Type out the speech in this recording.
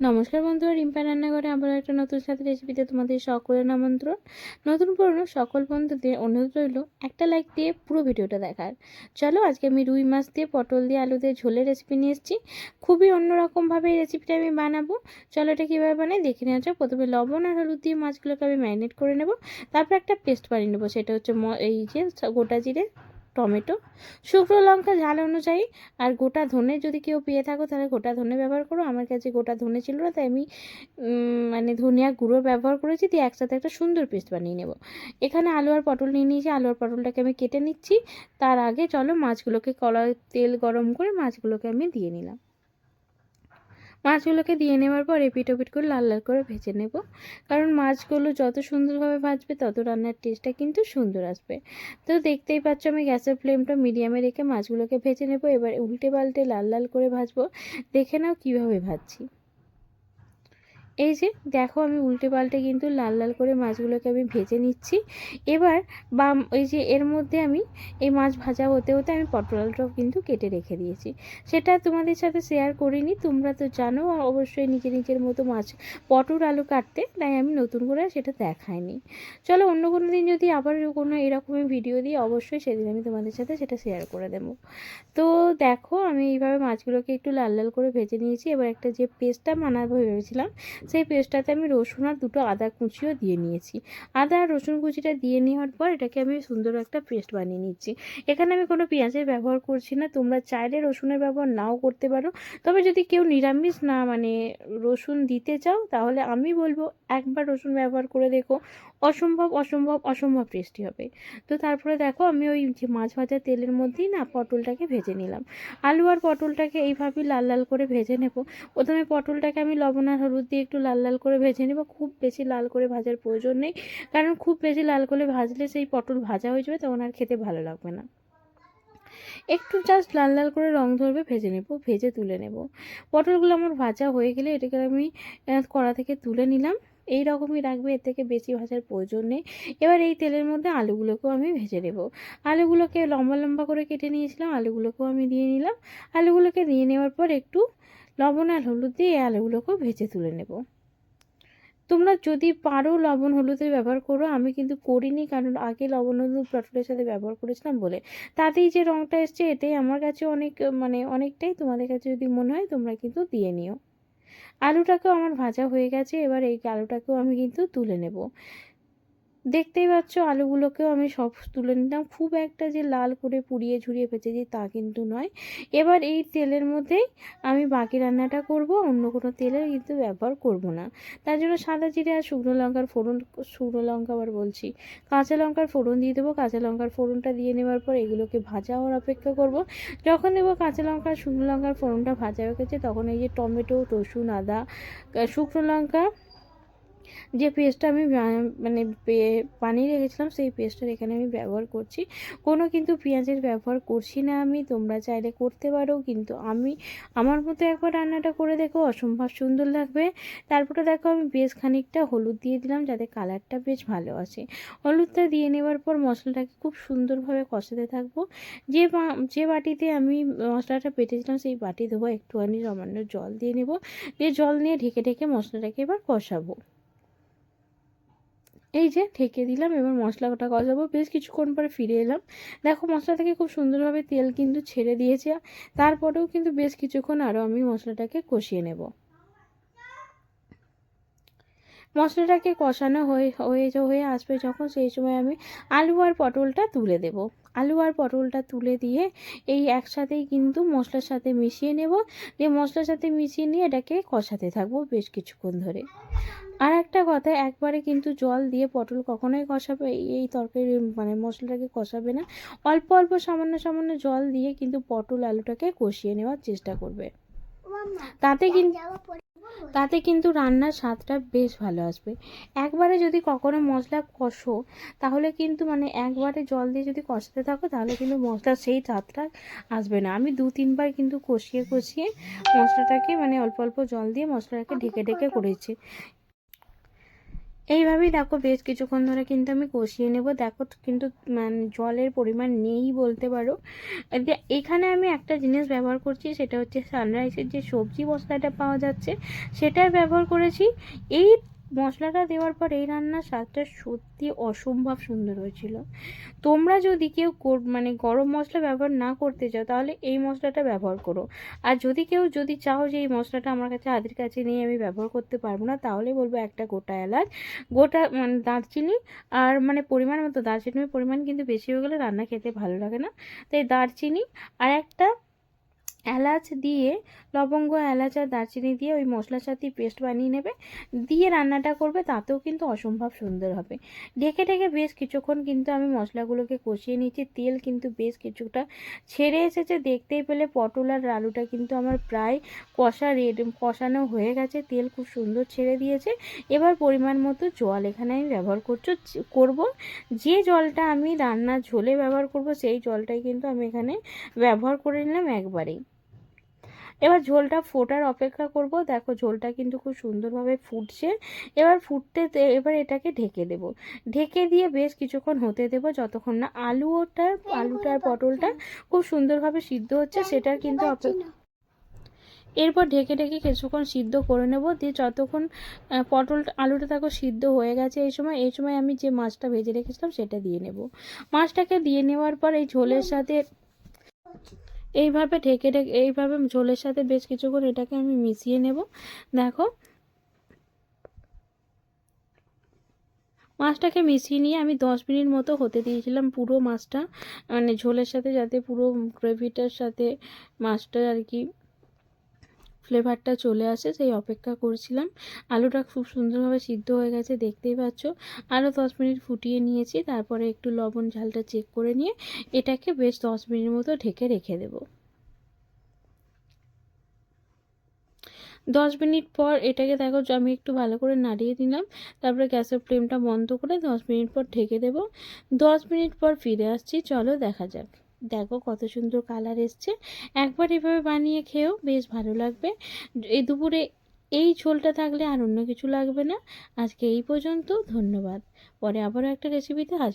নমস্কার বন্ধুরা, রিম্পা রান্নাঘরে আবার একটা নতুন সাথে রেসিপিতে তোমাদের সকলের আমন্ত্রণ। নতুন পুরনো সকল বন্ধুদের অনুরোধ রইল, একটা লাইক দিয়ে পুরো ভিডিওটা দেখার। চলো, আজকে আমি রুই মাছ দিয়ে, পটল দিয়ে, আলু দিয়ে ঝোলের রেসিপি নিয়ে এসেছি। খুবই অন্যরকমভাবে এই রেসিপিটা আমি বানাবো। চলো, এটা কীভাবে বানাই দেখে নেওয়া যাক। প্রথমে লবণ আর হলুদ দিয়ে মাছগুলোকে আমি ম্যারিনেট করে নেব। তারপর একটা পেস্ট বানিয়ে নেব, সেটা হচ্ছে এই যে গোটা জিরে টমেটো, শুকনো লঙ্কা ঝাল অনুযায়ী, আর গোটা ধনে যদি কেউ পেয়ে থাকো, তাহলে গোটা ধনে ব্যবহার করো। আমার কাছে গোটা ধনে ছিল না, তাই আমি মানে ধনিয়া গুঁড়ো ব্যবহার করেছি, দিয়ে একসাথে একটা সুন্দর পেস্ট বানিয়ে নেব। এখানে আলু আর পটল নিয়ে নিয়েছি, আলু আর পটলটাকে আমি কেটে নিচ্ছি। তার আগে চলো মাছগুলোকে কড়াই তেল গরম করে মাছগুলোকে আমি দিয়ে নিলাম। মাছগুলোকে দিয়ে নেওয়ার পর এপিট ওপিট করে লাল লাল করে ভেজে নেব। কারণ মাছগুলো যত সুন্দরভাবে ভাজবে, তত রান্নার টেস্টটা কিন্তু সুন্দর আসবে। তো দেখতেই পাচ্ছ আমি গ্যাসের ফ্লেমটা মিডিয়ামে রেখে মাছগুলোকে ভেজে নেব। এবার উল্টে পাল্টে লাল লাল করে ভাজবো। দেখে নাও কীভাবে ভাজছি। এই যে দেখো আমি উল্টে পাল্টে কিন্তু লাল লাল করে মাছগুলোকে আমি ভেজে নিচ্ছি। এবার বাম ওই যে এর মধ্যে আমি এই মাছ ভাজা হতে হতে আমি পটল আলুটাও কিন্তু কেটে রেখে দিয়েছি। সেটা তোমাদের সাথে শেয়ার করিনি, তোমরা তো জানো অবশ্যই নিজের নিজের মতো মাছ, পটল আলু কাটতে, তাই আমি নতুন করে সেটা দেখাইনি। চলো অন্য কোনো দিন যদি আবার কোনো এরকমই ভিডিও দিই, অবশ্যই সেদিন আমি তোমাদের সাথে সেটা শেয়ার করে দেবো। তো দেখো আমি এইভাবে মাছগুলোকে একটু লাল লাল করে ভেজে নিয়েছি। এবার একটা যে পেস্টটা বানাবো ভেবেছিলাম সেই পেস্টটাতে আমি রসুন আর দুটো আদা কুচিও দিয়ে নিয়েছি। আদা আর রসুন কুচিটা দিয়ে নেওয়ার পর এটাকে আমি সুন্দর একটা পেস্ট বানিয়ে নিচ্ছি। এখানে আমি কোনো পেঁয়াজের ব্যবহার করছি না, তোমরা চাইলে রসুনের ব্যবহার নাও করতে পারো। তবে যদি কেউ নিরামিষ না মানে রসুন দিতে চাও, তাহলে আমি বলব একবার রসুন ব্যবহার করে দেখো। অসম্ভব অসম্ভব অসম্ভব টেস্টি হবে। তো তারপরে দেখো আমি ওই যে মাছ ভাজা তেলের মধ্যেই না পটলটাকে ভেজে নিলাম। আলু আর পটলটাকে এইভাবেই লাল লাল করে ভেজে নেব। প্রথমে পটলটাকে আমি লবণ আর হলুদ দিয়ে একটু লাল লাল করে ভেজে নেব। খুব বেশি লাল করে ভাজার প্রয়োজন নেই। কারণ খুব বেশি লাল করে ভাজলে সেই পটল ভাজা হয়ে যাবে, তখন আর খেতে ভালো লাগবে না। একটু জাস্ট লাল লাল করে রং ধরবে, ভেজে নেব, ভেজে তুলে নেব। পটলগুলো আমার ভাজা হয়ে গেলে এটাকে আমি কড়া থেকে তুলে নিলাম। এই রকমই রাখবে, এর থেকে বেশি ভাজার প্রয়োজন নেই। এবার এই তেলের মধ্যে আলুগুলোকেও আমি ভেজে নেব। আলুগুলোকে লম্বা লম্বা করে কেটে নিয়েছিলাম, আলুগুলোকেও আমি দিয়ে নিলাম। আলুগুলোকে দিয়ে নেওয়ার পর একটু লবণ আর হলুদ দিয়ে এই আলুগুলোকেও ভেজে তুলে নেব। তোমরা যদি পারো লবণ হলুদের ব্যবহার করো, আমি কিন্তু করিনি, কারণ আগে লবণ হলুদ পটলের সাথে ব্যবহার করেছিলাম বলে। তাতেই যে রঙটা এসছে, এটাই আমার কাছে অনেক মানে অনেকটাই তোমাদের কাছে যদি মনে হয়, তোমরা কিন্তু দিয়ে নিও। আলুটাকেও আমার ভাজা হয়ে গেছে, এবার এই আলুটাকেও আমি কিন্তু তুলে নেব। দেখতেই পাচ্ছ, আলুগুলোকেও আমি সব তুলে নিলাম। খুব একটা যে লাল করে পুড়িয়ে ঝুরিয়ে ভেজেছি তা কিন্তু নয়। এবার এই তেলের মধ্যেই আমি বাকি রান্নাটা করব, অন্য কোনো তেলের কিন্তু ব্যবহার করব না। তার জন্য সাদা জিরে আর শুকনো লঙ্কার ফোড়ন, শুকনো লঙ্কা আবার বলছি, কাঁচা লঙ্কার ফোড়ন দিয়ে দেবো। কাঁচা লঙ্কার ফোড়নটা দিয়ে নেওয়ার পর এগুলোকে ভাজা হওয়ার অপেক্ষা করব। যখন দেবো কাঁচা লঙ্কা শুকনো লঙ্কার ফোড়নটা ভাজা হয়ে গেছে, তখন এই যে টমেটো, রসুন, আদা, শুকনো লঙ্কা যে পেস্টটা আমি মানে পে- বানিয়ে রেখেছিলাম, সেই পেস্টটা এখানে আমি ব্যবহার করছি। কোনো কিন্তু পেঁয়াজের ব্যবহার করছি না আমি, তোমরা চাইলে করতে পারো, কিন্তু আমি, আমার মতো একবার রান্নাটা করে দেখো, অসম্ভব সুন্দর লাগবে। তারপরে দেখো আমি বেশ খানিকটা হলুদ দিয়ে দিলাম, যাতে কালারটা বেশ ভালো আসে। হলুদটা দিয়ে নেওয়ার পর মশলাটাকে খুব সুন্দরভাবে কষাতে থাকব। যে যে বাটিতে আমি মশলাটা পেটেছিলাম, সেই বাটি দেবো একটুখানি সামান্য জল দিয়ে নেব। দিয়ে জল নিয়ে ঢেকে ঢেকে মশলাটাকে এবার কষাবো। এই যে ঢেকে দিলাম, এবার মশলাটা কষাবো বেশ কিছুক্ষণ পরে ফিরে এলাম। দেখো মশলা থেকে খুব সুন্দরভাবে তেল কিন্তু ছেড়ে দিয়েছে তারপরেও কিন্তু বেশ কিছুক্ষণ আরও আমি মশলাটাকে কষিয়ে নেব। মশলাটাকে কষানো হয়ে হয়ে হয়ে আসবে যখন সেই সময় আমি আলু আর পটলটা তুলে দেব। আলু আর পটলটা তুলে দিয়ে এই একসাথেই কিন্তু মশলার সাথে মিশিয়ে নেব। দিয়ে মশলার সাথে মিশিয়ে নিয়ে এটাকে কষাতে থাকব বেশ কিছুক্ষণ ধরে। আর একটা কথা একবারে কিন্তু জল দিয়ে পটল কখনোই কষাবে এই- এই তরকারি মানে মশলাটাকে কষাবে না। অল্প অল্প সামান্য সামান্য জল দিয়ে কিন্তু পটল আলুটাকে কষিয়ে নেওয়ার চেষ্টা করবে। তাতে কিন্তু তাতে কিন্তু রান্নার স্বাদটা বেশ ভালো আসবে। একবারে যদি কখনো মশলা কষো, তাহলে কিন্তু মানে একবারে জল দিয়ে যদি কষাতে থাকো, তাহলে কিন্তু মশলার সেই স্বাদটা আসবে না। আমি দু তিনবার কিন্তু কষিয়ে কষিয়ে মশলাটাকে মানে অল্প অল্প জল দিয়ে মশলাটাকে ঢেকে ঢেকে করেছি। এইভাবেই দেখো বেশ কিছুক্ষণ ধরে কিন্তু আমি কষিয়ে নেব। দেখো কিন্তু মানে জলের পরিমাণ নেই বলতে পারো। এখানে আমি একটা জিনিস ব্যবহার করছি, সেটা হচ্ছে সানরাইসের যে সবজি মশলাটা পাওয়া যাচ্ছে, সেটার ব্যবহার করেছি। এই মশলাটা দেওয়ার পর এই রান্নার স্বাদটা সত্যি অসম্ভব সুন্দর হয়েছিল। তোমরা যদি কেউ মানে গরম মশলা ব্যবহার না করতে চাও, তাহলে এই মশলাটা ব্যবহার করো। আর যদি কেউ, যদি চাও যে এই মশলাটা আমার কাছে, হাতের কাছে নিয়ে আমি ব্যবহার করতে পারব না, তাহলে বলব একটা গোটা এলাচ, গোটা মানে দারচিনি আর মানে পরিমাণ মতো, দারচিনির পরিমাণ কিন্তু বেশি হয়ে গেলে রান্না খেতে ভালো লাগে না। তাই দারচিনি আর একটা এলাচ দিয়ে, লবঙ্গ, এলাচ আর দারচিনি দিয়ে ওই মশলার সাথে পেস্ট বানিয়ে নেবে। দিয়ে রান্নাটা করবে, তাতেও কিন্তু অসম্ভব সুন্দর হবে। ঢেকে ঢেকে বেশ কিছুক্ষণ কিন্তু আমি মশলাগুলোকে কষিয়ে নিয়েছি। তেল কিন্তু বেশ কিছুটা ছেড়ে এসেছে। দেখতেই পেলে পটল আর আলুটা কিন্তু আমার প্রায় কষা রেড, কষানো হয়ে গেছে। তেল খুব সুন্দর ছেড়ে দিয়েছে। এবার পরিমাণ মতো জল এখানে আমি ব্যবহার করছ করব। যে জলটা আমি রান্নার ঝোলে ব্যবহার করব, সেই জলটাই কিন্তু আমি এখানে ব্যবহার করে নিলাম একবারেই। এবার ঝোলটা ফোটার অপেক্ষা করব। দেখো ঝোলটা কিন্তু খুব সুন্দরভাবে ফুটছে। এবার ফুটতে এবার এটাকে ঢেকে দেব। ঢেকে দিয়ে বেশ কিছুক্ষণ হতে দেব যতক্ষণ না আলুটা আলুটা আর পটলটা খুব সুন্দরভাবে সিদ্ধ হচ্ছে, সেটার কিন্তু অপেক্ষা এরপর ঢেকে ঢেকে কিছুক্ষণ সিদ্ধ করে নেব। দিয়ে যতক্ষণ পটল, আলুটা দেখো সিদ্ধ হয়ে গেছে এই সময় এই সময় আমি যে মাছটা ভেজে রেখেছিলাম সেটা দিয়ে নেব। মাছটাকে দিয়ে নেওয়ার পর এই ঝোলের সাথে এইভাবে ঢেকে ঢেকে, এইভাবে ঝোলের সাথে বেশ কিছুক্ষণ এটাকে আমি মিশিয়ে নেব। দেখো, মাছটাকে মিশিয়ে নিয়ে আমি দশ মিনিট মতো হতে দিয়েছিলাম পুরো মাছটা। মানে ঝোলের সাথে যাতে পুরো গ্রেভিটার সাথে মাছটা আর কি ফ্লেভারটা চলে আসে, সেই অপেক্ষা করছিলাম। আলুটা খুব সুন্দরভাবে সিদ্ধ হয়ে গেছে, দেখতেই পাচ্ছ। আরও দশ মিনিট ফুটিয়ে নিয়েছি, তারপরে একটু লবণ ঝালটা চেক করে নিয়ে এটাকে বেশ দশ মিনিট মতো ঢেকে রেখে দেবো। দশ মিনিট পর এটাকে দেখো আমি একটু ভালো করে নাড়িয়ে দিলাম। তারপরে গ্যাসের ফ্লেমটা বন্ধ করে দশ মিনিট পর ঢেকে দেবো। দশ মিনিট পর ফিরে আসছি, চলো দেখা যাক। দেখো কত সুন্দর কালার এসছে। একবার এভাবে বানিয়ে খেয়েও বেশ ভালো লাগবে। এই দুপুরে এই ঝোলটা থাকলে আর অন্য কিছু লাগবে না। আজকে এই পর্যন্ত, ধন্যবাদ। পরে আবারও একটা রেসিপিতে হাজির